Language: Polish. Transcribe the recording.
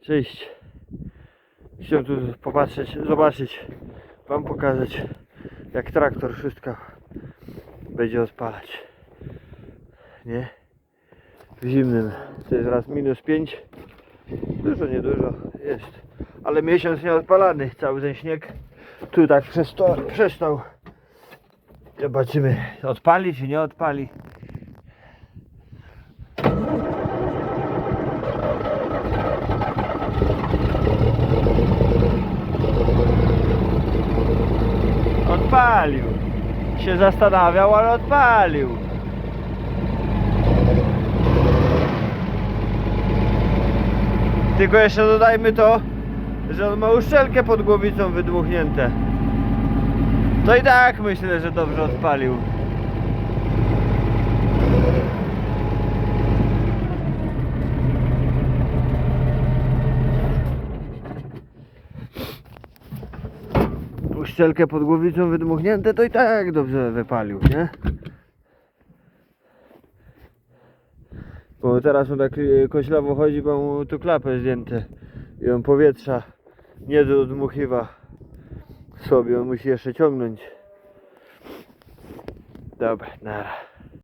Cześć. Chciałem tu popatrzeć, zobaczyć, wam pokazać jak traktor wszystko będzie odpalać. Nie? W zimnym. To jest raz minus 5. Dużo, niedużo jest. Ale miesiąc nie odpalany, cały ten śnieg. Tu tak przestał. przestał. Zobaczymy, odpali czy nie odpali. Odpalił. Się zastanawiał, ale odpalił. Tylko jeszcze dodajmy to, że on ma uszczelkę pod głowicą wydmuchnięte. To i tak myślę, że dobrze odpalił. Uszczelkę pod głowicą wydmuchnięte, to i tak dobrze wypalił, nie? Bo teraz on tak y, koślawo chodzi, bo mu tu klapę zdjęte i on powietrza nie dodmuchiwa sobie, on musi jeszcze ciągnąć. Dobra, nara.